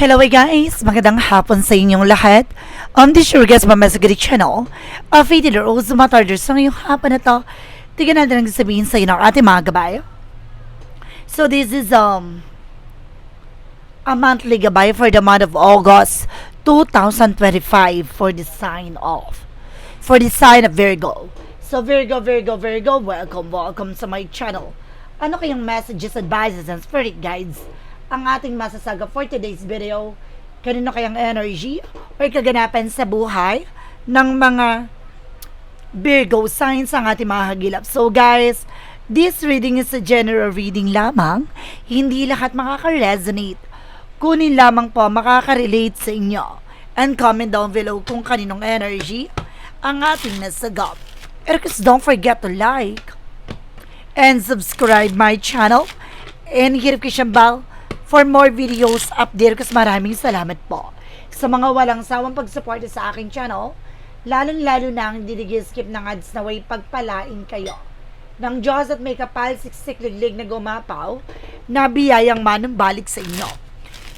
Hello guys! Magandang hapon sa inyong lahat. This is your guest Mama Sagari Channel. Uh, Fated Rose, matarder sa ngayong hapon na to. Tingnan natin ang sabihin sa inyo ng ating mga gabay. So this is um a monthly gabay for the month of August 2025 for the sign of for the sign of Virgo. So Virgo, Virgo, Virgo, welcome, welcome sa my channel. Ano kayang messages, advices, and spirit guides ang ating masasaga for today's video? Kanino kayang energy or kaganapan sa buhay ng mga Virgo signs ang ating mga hagilap. So guys, this reading is a general reading lamang. Hindi lahat makaka-resonate. Kunin lamang po makaka-relate sa inyo. And comment down below kung kaninong energy ang ating nasagap. Because don't forget to like and subscribe my channel and hit notification bell for more videos update kasi maraming salamat po sa mga walang sawang pagsuporta sa aking channel lalong-lalo na ang hindi skip ng ads na way pagpalain kayo ng Diyos at may kapal siksik liglig na gumapaw na biyayang manumbalik sa inyo.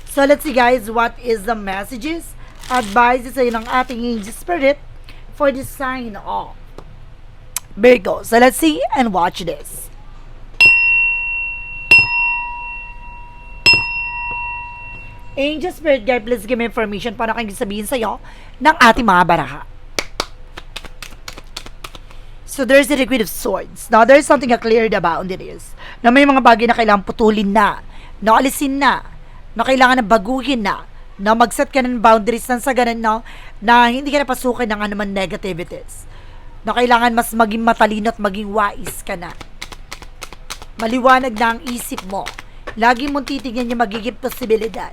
So let's see guys, what is the messages, advices sa ng ating angel spirit for the sign of Virgo. So let's see and watch this. Angel Spirit Guide, please give me information para kayong sabihin sa'yo ng ating mga baraha. So there's the Queen of Swords. Now there's something clear about it is na may mga bagay na kailangan putulin na, na alisin na, na kailangan na baguhin na, na mag-set ka ng boundaries na sa ganun, no? na hindi ka na pasukin ng anuman negativities. Na kailangan mas maging matalino at maging wise ka na. Maliwanag na ang isip mo. Lagi mong titignan yung magiging posibilidad.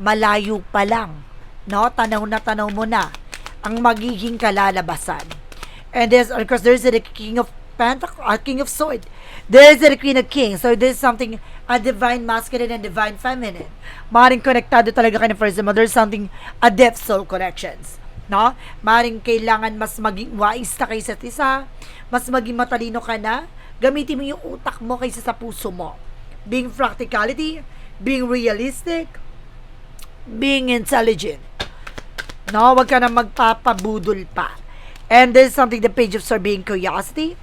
Malayo pa lang. No? Tanaw na tanaw mo na ang magiging kalalabasan. And there's, of course, there's the King of Pentacle, uh, King of Sword. There's the Queen of Kings. So there's something, a divine masculine and divine feminine. Maring konektado talaga kayo first mo. There's something, a depth soul connections. No? Maring kailangan mas maging wise na kaysa isa, mas maging matalino ka na, gamitin mo yung utak mo kaysa sa puso mo. Being practicality, being realistic, being intelligent. No, wag ka na magpapabudol pa. And there's something the page of being curiosity.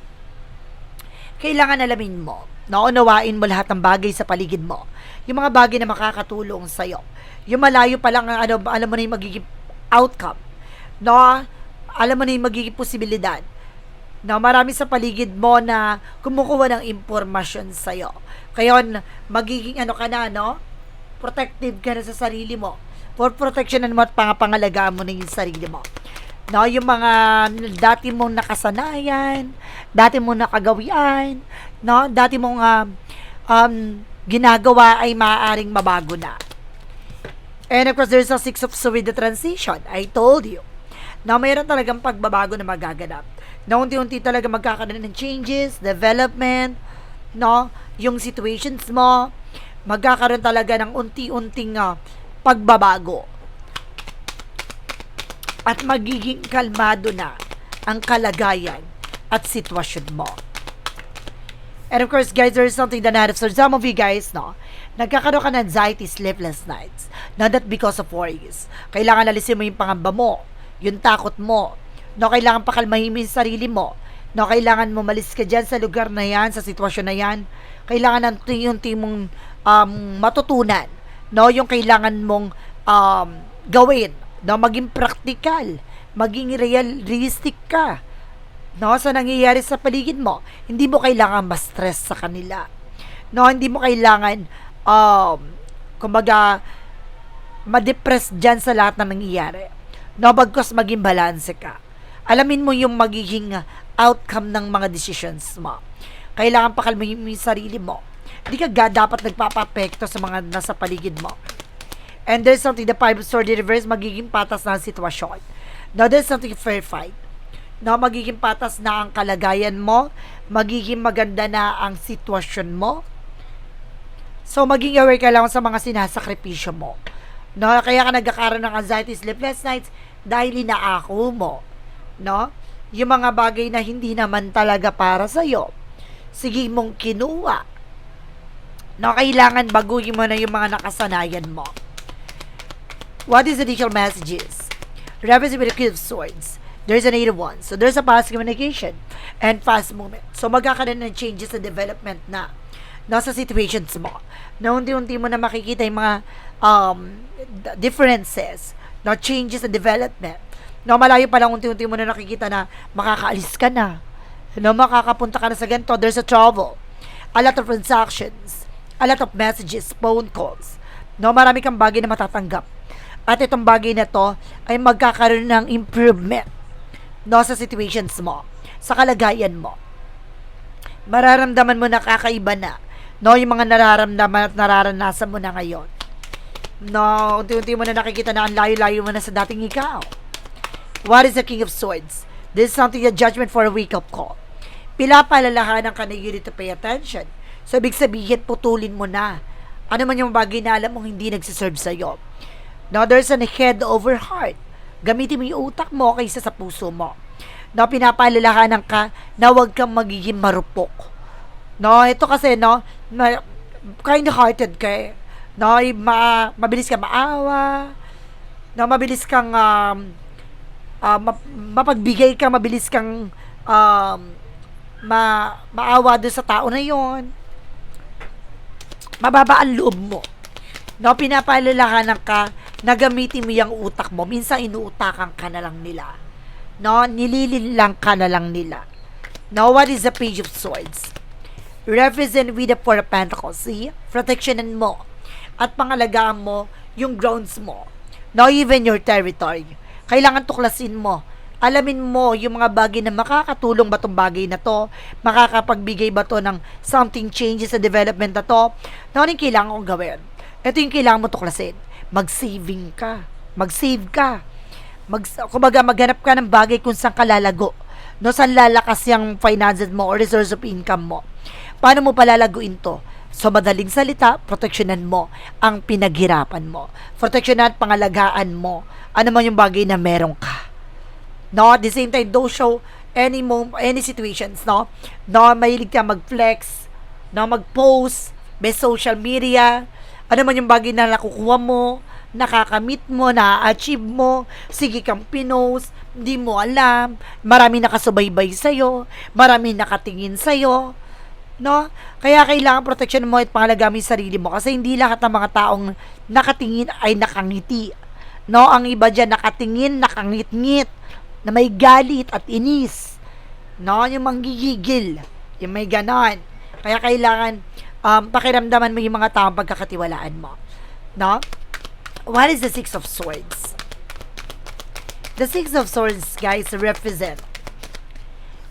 Kailangan alamin mo. Naunawain mo lahat ng bagay sa paligid mo. Yung mga bagay na makakatulong sa'yo. Yung malayo pa lang, ano, alam mo na yung magiging outcome. No? Alam mo na yung magiging posibilidad. No, marami sa paligid mo na kumukuha ng impormasyon sa'yo. Kaya magiging ano ka na, no? Protective ka na sa sarili mo. For protection mo at pangapangalagaan mo na yung sarili mo. No, yung mga dati mong nakasanayan, dati mong nakagawian, no, dati mong um, um, ginagawa ay maaaring mabago na. And of course, there's a six of swords the transition. I told you. Na mayroon talagang pagbabago na magaganap. Na unti-unti talaga magkakaroon ng changes, development, no? Yung situations mo, magkakaroon talaga ng unti-unting uh, pagbabago at magiging kalmado na ang kalagayan at sitwasyon mo. And of course, guys, there's something that happens for some of you guys, no? Nagkakaroon ka ng anxiety, sleepless nights. Not that because of worries. Kailangan alisin mo yung pangamba mo, yung takot mo. No, kailangan pakalmahin mo yung sarili mo. No, kailangan mo malis ka dyan sa lugar na yan, sa sitwasyon na yan. Kailangan ng unti mong um, matutunan. No, yung kailangan mong um, gawin no, maging practical, maging realistic ka, no, sa nangyayari sa paligid mo. Hindi mo kailangan ma-stress sa kanila. No, hindi mo kailangan, um, kumbaga, ma-depress dyan sa lahat na nangyayari. No, bagkos maging balance ka. Alamin mo yung magiging outcome ng mga decisions mo. Kailangan pakalmahin mo yung sarili mo. Hindi ka ga dapat nagpapapekto sa mga nasa paligid mo. And there's something, the five sword reverse, magiging patas na ang sitwasyon. Now, there's something fair fight. Na magiging patas na ang kalagayan mo, magiging maganda na ang sitwasyon mo. So, maging aware ka lang sa mga sinasakripisyo mo. No, kaya ka nagkakaroon ng anxiety, sleepless nights, dahil inaako mo. No? Yung mga bagay na hindi naman talaga para sa'yo. Sige mong kinuha. No, kailangan baguhin mo na yung mga nakasanayan mo What is the initial messages? Reference with the Queen of Swords. There's an eight of wands. So there's a fast communication and fast movement. So magkakaroon ng changes sa development na nasa situations mo. Na unti-unti mo na makikita yung mga um, differences, no changes sa development. No, malayo pa lang unti-unti mo na nakikita na makakaalis ka na. No, makakapunta ka na sa ganito. There's a travel. A lot of transactions. A lot of messages, phone calls. No, marami kang bagay na matatanggap. At itong bagay na to ay magkakaroon ng improvement no, sa situations mo, sa kalagayan mo. Mararamdaman mo na kakaiba na, no, yung mga nararamdaman at nararanasan mo na ngayon. No, unti-unti mo na nakikita na ang layo-layo mo na sa dating ikaw. What is the King of Swords? This is something a judgment for a wake-up call. Pilapalalahanan ka na you need to pay attention. So, ibig sabihin, putulin mo na. Ano man yung bagay na alam mong hindi nagsiserve sa'yo. Now, there's an head over heart. Gamitin mo yung utak mo kaysa sa puso mo. No, pinapalalahanan ka na huwag kang magiging marupok. No, ito kasi, no, kind-hearted ka eh. No, ma- mabilis ka maawa. No, mabilis kang um, ah, ma- mapagbigay ka, mabilis kang um, ma maawa doon sa tao na yon. Mababa ang loob mo. No, pinapalalahanan ka na gamitin mo yung utak mo. Minsan inuutakan ka na lang nila. No, nililin lang ka na lang nila. Now, what is the Page of Swords? Represent with the Four of Pentacles. See? Protectionan mo. At pangalagaan mo yung grounds mo. No, even your territory. Kailangan tuklasin mo. Alamin mo yung mga bagay na makakatulong ba tong bagay na to? Makakapagbigay ba to ng something changes sa development na to? No, ano yung kailangan kong gawin? Ito yung kailangan mo tuklasin. Mag-saving ka. Mag-save ka. Mag, kumbaga, maghanap ka ng bagay kung saan ka lalago. No, saan lalakas yung finances mo or resource of income mo. Paano mo palalaguin to? So, madaling salita, proteksyonan mo ang pinaghirapan mo. Proteksyonan pangalagaan mo. Ano man yung bagay na meron ka. No, at the same time, don't show any mo any situations, no? No, mahilig ka mag-flex, no, mag-post, may social media, ano man yung bagay na nakukuha mo, nakakamit mo, na-achieve mo, sige kang pinost, hindi mo alam, marami nakasubaybay sa'yo, marami nakatingin sa'yo, no? Kaya kailangan protection mo at pangalaga mo sarili mo kasi hindi lahat ng mga taong nakatingin ay nakangiti. No, ang iba diyan nakatingin, nakangit-ngit, na may galit at inis. No, yung manggigigil, yung may ganon. Kaya kailangan um, pakiramdaman mo yung mga taong pagkakatiwalaan mo. No? What is the Six of Swords? The Six of Swords, guys, represent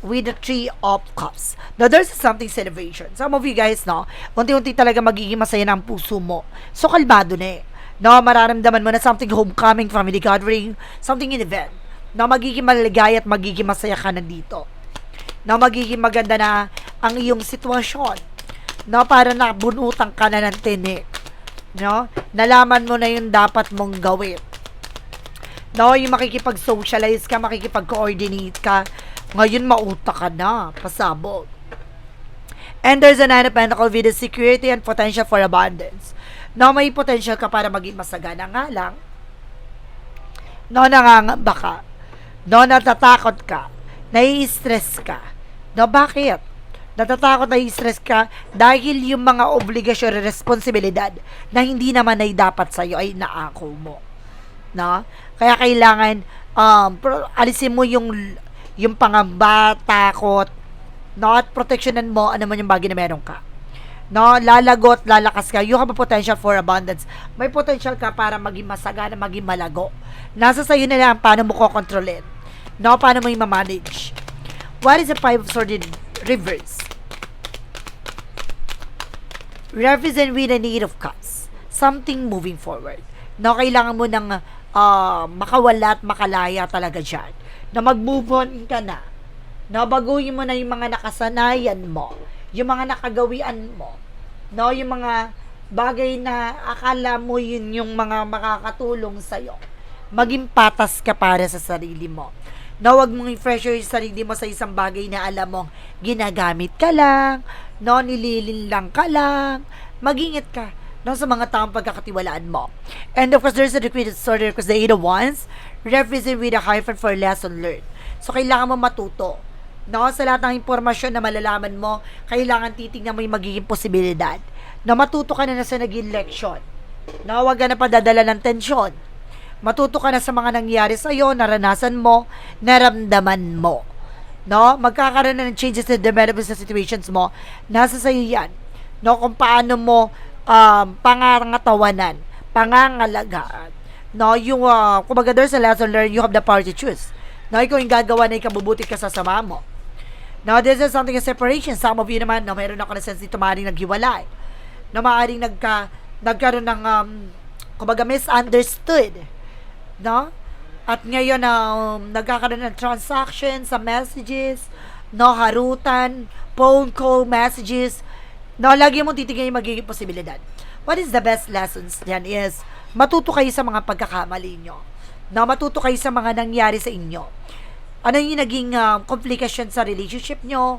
with the Three of Cups. Now, there's something celebration. Some of you guys, no, unti-unti talaga magiging masaya na ang puso mo. So, kalmado na eh. No, mararamdaman mo na something homecoming, family gathering, something in event. No, magiging maligaya at magiging masaya ka nandito. No, magiging maganda na ang iyong sitwasyon. No, para nabunutan ka na ng tinik. No, nalaman mo na yung dapat mong gawin. No, yung makikipag-socialize ka, makikipag-coordinate ka. Ngayon, mauta ka na. Pasabog. And there's a nine of pentacles with the security and potential for abundance. No, may potential ka para maging masagana nga lang. No, nangangamba ka. No, natatakot ka. Nai-stress ka. No, bakit? Natatakot na stress ka dahil yung mga obligasyon at responsibilidad na hindi naman ay dapat sa'yo ay naako mo. No? Kaya kailangan um, alisin mo yung yung pangamba, takot, no? At protectionan mo ano man yung bagay na meron ka. No, lalagot, lalakas ka. You have a potential for abundance. May potential ka para maging masagana, maging malago. Nasa sa'yo na lang paano mo kokontrolin. No, paano mo i-manage. What is the five of swords in reverse? Represent with a need of cups. Something moving forward. No, kailangan mo ng ah, makawala at makalaya talaga dyan. Na mag-move on ka na. No, baguhin mo na yung mga nakasanayan mo. Yung mga nakagawian mo. No, yung mga bagay na akala mo yun yung mga makakatulong sa'yo. Maging patas ka para sa sarili mo. No, wag mong i-pressure yung sarili mo sa isang bagay na alam mong ginagamit ka lang, no, nililin lang ka lang. Mag-ingat ka. no, sa mga taong pagkakatiwalaan mo. And of course, there's a repeated story because the Eight of Wands represent with a hyphen for lesson learned. So, kailangan mo matuto. No, sa lahat ng impormasyon na malalaman mo, kailangan titingnan mo yung magiging posibilidad na matuto ka na na sa naging leksyon. No, huwag ka na padadala ng tensyon. Matuto ka na sa mga nangyari sa iyo, naranasan mo, naramdaman mo. No, magkakaroon na ng changes and developments sa situations mo. Nasa sa iyo yan. No, kung paano mo um, pangangatawanan, pangangalagaan. No, yung, uh, kumbaga there's a lesson learned, you have the power to choose. No, ikaw yung gagawa na ikabubuti ka sa sama mo. Now, this is something a separation. Some of you naman, no, mayroon ako na sense dito, maaaring naghiwalay. Na maaaring nagka, nagkaroon ng, um, kumbaga, misunderstood. No? At ngayon, um, nagkakaroon ng transaction sa messages, no, harutan, phone call, messages, no, lagi mo titignan yung magiging posibilidad. What is the best lessons yan is, matuto kayo sa mga pagkakamali nyo. No, matuto kayo sa mga nangyari sa inyo ano yung naging uh, complication sa relationship nyo,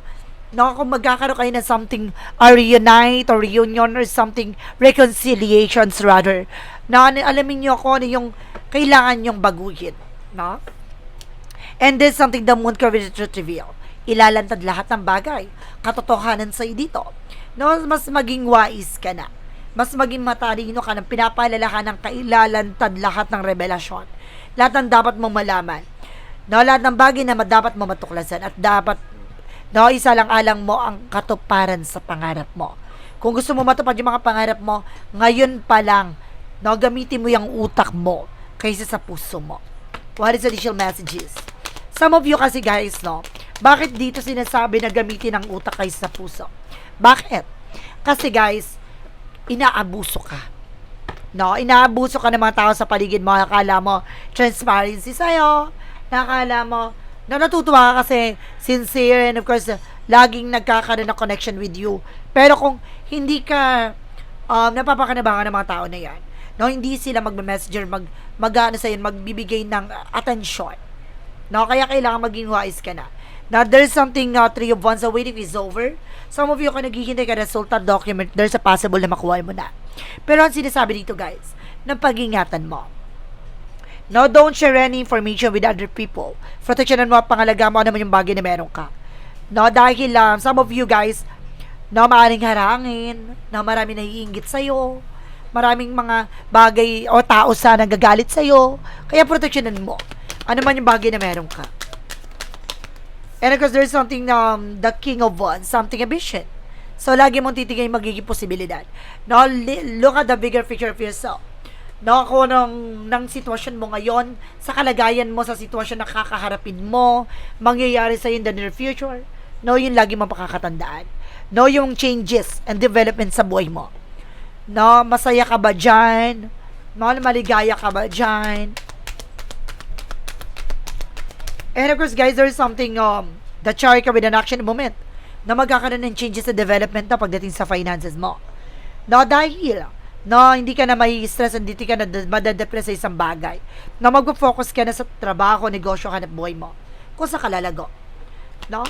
no, kung magkakaroon kayo ng something, a reunite or reunion or something, reconciliations rather, ano, alamin nyo kung ano yung kailangan nyong baguhin, no? And this something the moon can reveal. Ilalantad lahat ng bagay. Katotohanan sa'yo dito. No, mas maging wise ka na. Mas maging matalino ka ng pinapaalala ka ng kailalantad lahat ng revelasyon. Lahat ng dapat mong malaman No, lahat ng bagay na dapat mo matuklasan at dapat no, isa lang alang mo ang katuparan sa pangarap mo. Kung gusto mo matupad yung mga pangarap mo, ngayon pa lang, no, gamitin mo yung utak mo kaysa sa puso mo. What is additional messages? Some of you kasi guys, no, bakit dito sinasabi na gamitin ang utak kaysa sa puso? Bakit? Kasi guys, inaabuso ka. No, inaabuso ka ng mga tao sa paligid mo, akala mo transparency sa'yo, nakakala mo, na natutuwa ka kasi sincere and of course, laging nagkakaroon ng connection with you. Pero kung hindi ka um, napapakanabangan ng mga tao na yan, no, hindi sila magme-messenger, mag, mag ano sa'yo, magbibigay ng attention. No, kaya kailangan maging wise ka na. Now, there's something uh, three of wands awaiting is over. Some of you, kung naghihintay ka resulta document, there's a possible na makuha mo na. Pero ang sinasabi dito, guys, ng pag-ingatan mo No, don't share any information with other people. Proteksyonan mo at pangalaga mo ano naman yung bagay na meron ka. No, dahil um, some of you guys, no, maaaring harangin, no, marami naiingit sa'yo, maraming mga bagay o tao sa nagagalit sa'yo, kaya proteksyonan mo. Ano man yung bagay na meron ka. And of course, there's something, um, the king of wands, something ambition. So, lagi mong titignan yung magiging posibilidad. No, look at the bigger picture of yourself no, ako ng, ng sitwasyon mo ngayon, sa kalagayan mo, sa sitwasyon na kakaharapin mo, mangyayari sa in the near future. No, yun lagi mo pakakatandaan. No, yung changes and development sa buhay mo. No, masaya ka ba dyan? No, maligaya ka ba dyan? And of course, guys, there's something, um, the chart ka with an action moment na magkakaroon ng changes sa development na pagdating sa finances mo. No, dahil No, hindi ka na may stress, hindi ka na madadepress sa isang bagay. Na mag-focus ka na sa trabaho, negosyo, hanap buhay mo. Kung sa kalalago. No?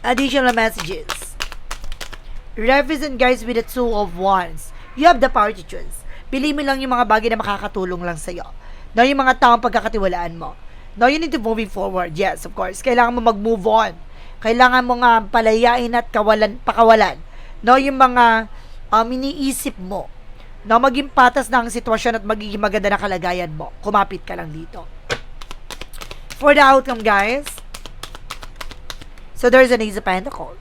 Additional messages. Represent guys with the two of wands. You have the power to choose. Pili mo lang yung mga bagay na makakatulong lang sa'yo. No, yung mga taong pagkakatiwalaan mo. No, you need to moving forward. Yes, of course. Kailangan mo mag-move on. Kailangan mo nga palayain at kawalan, pakawalan. No, yung mga um, iniisip mo na maging patas na ang sitwasyon at magiging maganda na kalagayan mo, kumapit ka lang dito. For the outcome, guys, so there's an Ace of Pentacles.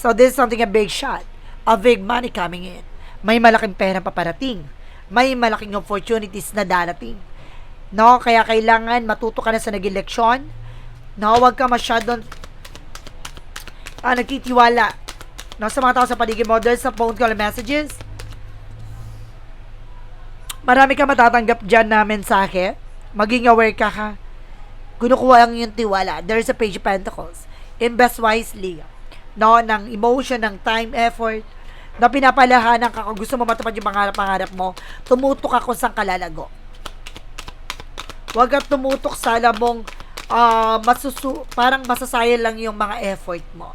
So this is something a big shot. A big money coming in. May malaking pera paparating. May malaking opportunities na darating. No, kaya kailangan matuto ka na sa naging leksyon. No, huwag ka masyadong ah, nagtitiwala No, sa mga tao sa paligid mo, there's sa phone call messages. Marami ka matatanggap dyan na mensahe. Maging aware ka ha. Kinukuha ang yung tiwala. There's a page of pentacles. Invest wisely. No, ng emotion, ng time, effort, na pinapalahanan ka kung gusto mo matupad yung pangarap-pangarap mo, tumutok ako sa kalalago. Huwag kang tumutok sa alam mong uh, masusu parang masasayang lang yung mga effort mo.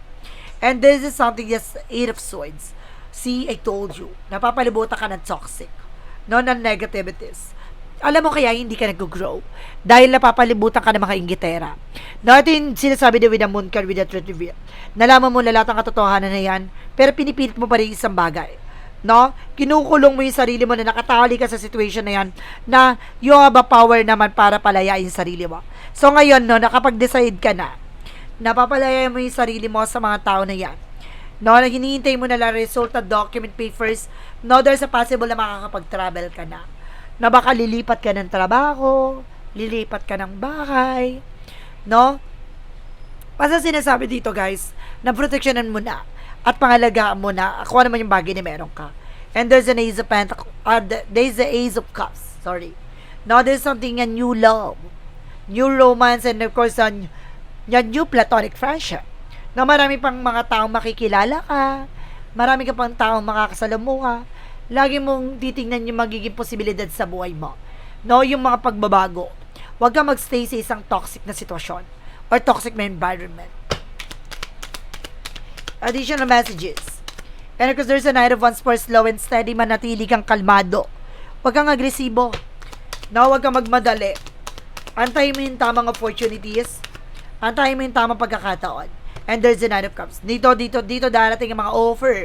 And this is something just Eight of Swords. See, I told you, napapalibutan ka ng toxic, no, ng negativities. Alam mo kaya hindi ka nag-grow dahil napapalibutan ka ng mga inggitera. No, ito yung sinasabi ni moon card with the truth reveal. Nalaman mo lahat ang katotohanan na yan, pero pinipilit mo pa rin isang bagay. No? Kinukulong mo yung sarili mo na nakatali ka sa situation na yan na you have a power naman para palayain sarili mo. So ngayon, no, nakapag-decide ka na, napapalaya mo yung sarili mo sa mga tao na yan. No, na hinihintay mo na lang result at document papers. No, there's a possible na makakapag-travel ka na. Na baka lilipat ka ng trabaho, lilipat ka ng bahay. No? Basta sinasabi dito guys, na proteksyonan mo na at pangalagaan mo na kung ano man yung bagay na meron ka. And there's an Ace of Pentacles, uh, there's the Ace of Cups, sorry. Now, there's something a new love, new romance, and of course, a new, a new platonic friendship. Na marami pang mga taong makikilala ka, marami ka pang taong makakasalamuha, lagi mong titingnan yung magiging posibilidad sa buhay mo. No, yung mga pagbabago. Huwag ka magstay sa isang toxic na sitwasyon or toxic na environment. Additional messages. And because there's a Knight of Wands for slow and steady, manatili kang kalmado. Huwag kang agresibo. No, huwag kang magmadali. Antayin mo yung tamang opportunities. Antayin mo yung tamang pagkakataon. And there's a Nine of Cups. Dito, dito, dito darating ang mga offer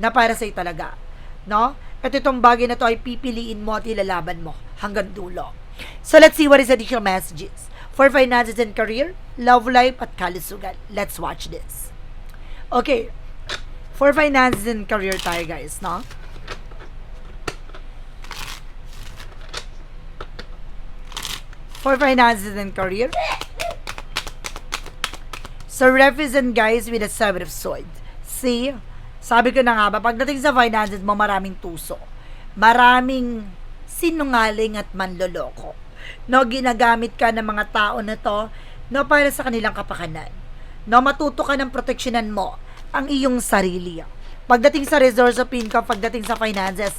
na para sa'yo talaga. No? At itong bagay na to ay pipiliin mo at ilalaban mo hanggang dulo. So let's see what is additional messages for finances and career, love life, at kalusugan. Let's watch this. Okay. For finances and career tayo guys, no? For finances and career. So represent guys with a seven of swords. See? Sabi ko na nga ba, pagdating sa finances mo, maraming tuso. Maraming sinungaling at manloloko. No, ginagamit ka ng mga tao na to no, para sa kanilang kapakanan. No, matuto ka ng proteksyonan mo ang iyong sarili. Pagdating sa resource of income, pagdating sa finances,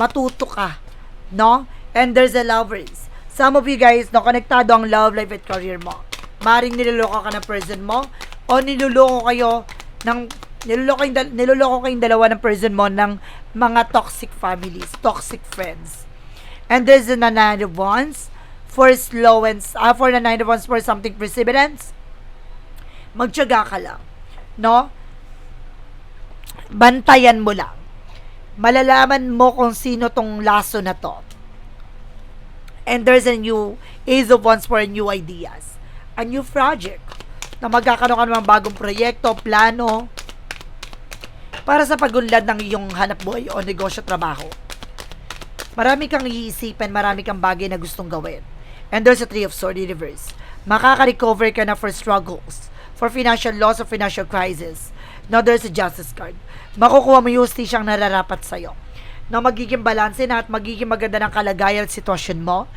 matuto ka. No? And there's a lovers. Some of you guys, no, konektado ang love life at career mo. Maring niloloko ka ng person mo o niloloko kayo ng niloloko, kayong, dal- niloloko kayong dalawa ng person mo ng mga toxic families, toxic friends. And there's the nine of for slow and uh, for the nine of wands for something perseverance. Magtiyaga ka lang. No? Bantayan mo lang. Malalaman mo kung sino tong laso na to. And there's a new Ace of Wands for new ideas. A new project. Na magkakaroon ka ng bagong proyekto, plano, para sa pagunlad ng iyong hanap buhay o negosyo trabaho. Marami kang iisipan, marami kang bagay na gustong gawin. And there's a Three of Swords in reverse. Makaka-recover ka na for struggles, for financial loss or financial crisis. Now there's a Justice card. Makukuha mo yung justisyang nararapat sa'yo. Na magiging balanse na at magiging maganda ng kalagayan at sitwasyon mo.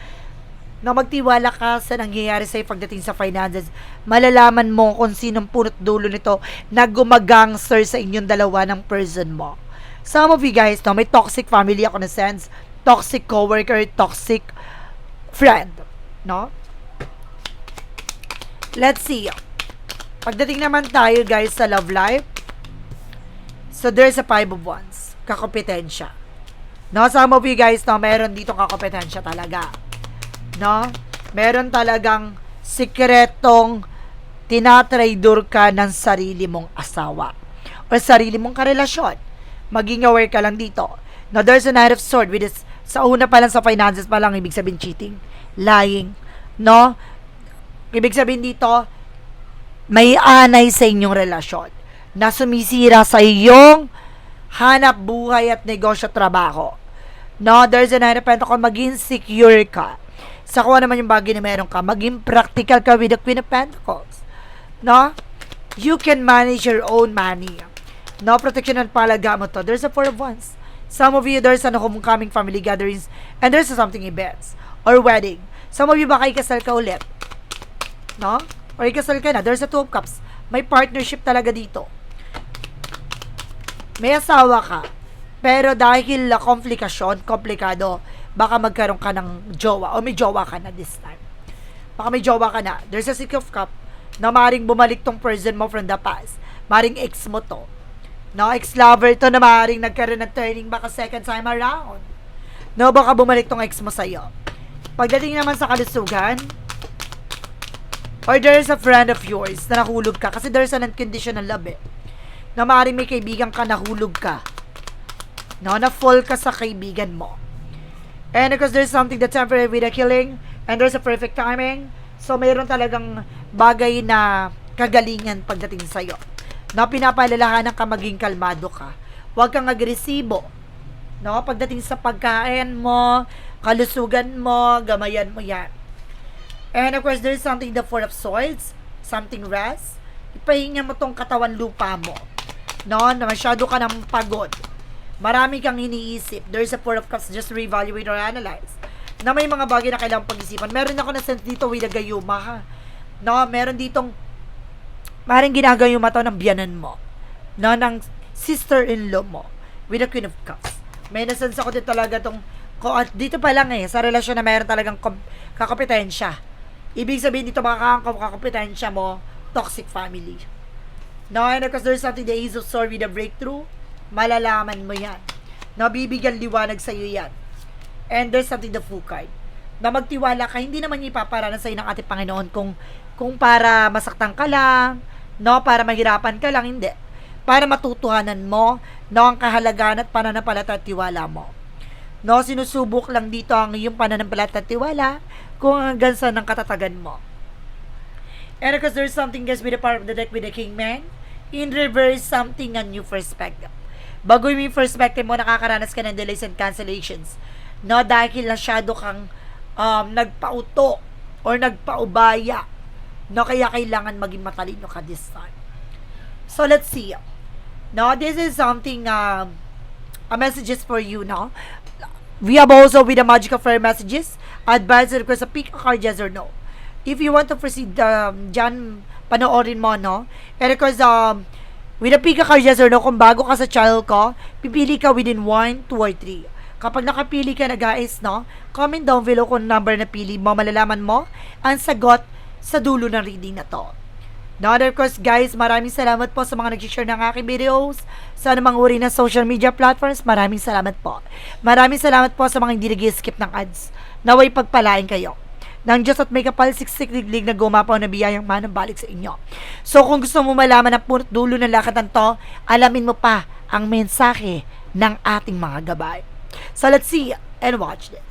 Na magtiwala ka sa nangyayari sa'yo pagdating sa finances. Malalaman mo kung sinong punot dulo nito na gumagangster sa inyong dalawa ng person mo. Some of you guys, no, may toxic family ako na sense, toxic coworker, toxic friend, no? Let's see. Pagdating naman tayo guys sa love life, so there's a five of wands, kakompetensya. No, some of you guys, no, meron dito kakompetensya talaga. No? Meron talagang sikretong tinatraidor ka ng sarili mong asawa o sarili mong karelasyon. Maging aware ka lang dito. Now, there's a knight of sword with this, sa una pa lang sa finances pa lang, ibig sabihin cheating, lying, no? Ibig sabihin dito, may anay sa inyong relasyon na sumisira sa iyong hanap buhay at negosyo trabaho. No, there's a nine of pentacles, maging secure ka. Sa kung ano naman yung bagay na meron ka, maging practical ka with the queen of pentacles. No? You can manage your own money. No, protection at palaga mo to. There's a four of wands. Some of you, there's an homecoming family gatherings and there's something events or wedding. Some of you baka ikasal ka ulit. No? Or ikasal ka na. There's a two of cups. May partnership talaga dito. May asawa ka. Pero dahil la komplikasyon, komplikado, baka magkaroon ka ng jowa o may jowa ka na this time. Baka may jowa ka na. There's a six of cup na maring bumalik tong person mo from the past. Maring ex mo to. No, ex-lover to na maaaring nagkaroon ng turning back a second time around. No, baka bumalik tong ex mo sa'yo. Pagdating naman sa kalusugan, or there's a friend of yours na nahulog ka kasi there's an unconditional love eh. Na maaaring may kaibigan ka nahulog ka. No, na fall ka sa kaibigan mo. And because there's something that's temporary with a killing and there's a perfect timing, so mayroon talagang bagay na kagalingan pagdating sa'yo. Na pinapalalahanan ka maging kalmado ka. Huwag kang agresibo. No, pagdating sa pagkain mo, kalusugan mo, gamayan mo yan. And of course, there's something the Four of Swords, something rest. Ipahinga mo tong katawan lupa mo. No, na masyado ka nang pagod. Marami kang iniisip. There's a Four of Cups, just reevaluate or analyze. Na may mga bagay na kailangang pag-isipan. Meron ako na sense dito with a gayuma ha. No, meron ditong maring ginagayuma to ng biyanan mo. No, ng sister-in-law mo with the Queen of Cups. May nasense ako din talaga tong ko at dito pa lang eh, sa relasyon na meron talagang kakompetensya. Ibig sabihin dito baka ang kakompetensya mo, toxic family. No, and because there's something the Ace of Swords with a breakthrough, malalaman mo yan. No, bibigyan liwanag sa'yo yan. And there's something the Fool card. Na magtiwala ka, hindi naman ipaparanan sa'yo ng ating Panginoon kung, kung para masaktan ka lang, no, para mahirapan ka lang, hindi. Para matutuhanan mo, no, ang kahalagaan at pananampalataya at tiwala mo. No, sinusubok lang dito ang iyong pananampalataya at tiwala kung hanggang saan ang katatagan mo. And because there's something guys with the power of the deck with the king man, in reverse something a new perspective. Bago yung perspective mo, nakakaranas ka ng delays and cancellations. No, dahil nasyado kang um, nagpauto or nagpaubaya. No, kaya kailangan maging matalino ka this time. So, let's see. No, this is something, um, a messages for you, no? We have also with the magic of fire messages, advice request a pick a card, yes or no. If you want to proceed, um, dyan, panoorin mo, no? And of course, um, with a pick a card, yes or no, kung bago ka sa channel ko, pipili ka within 1, 2, or 3. Kapag nakapili ka na guys, no, comment down below kung number na pili mo, malalaman mo ang sagot sa dulo ng reading na to. Now, of course, guys, maraming salamat po sa mga nag-share ng aking videos sa anumang uri ng social media platforms. Maraming salamat po. Maraming salamat po sa mga hindi nag-skip ng ads. Naway pagpalain kayo ng Diyos at may kapal siksik liglig na gumapaw na biyayang manang balik sa inyo. So, kung gusto mo malaman ang punot dulo ng lakad ng to, alamin mo pa ang mensahe ng ating mga gabay. So, let's see and watch this.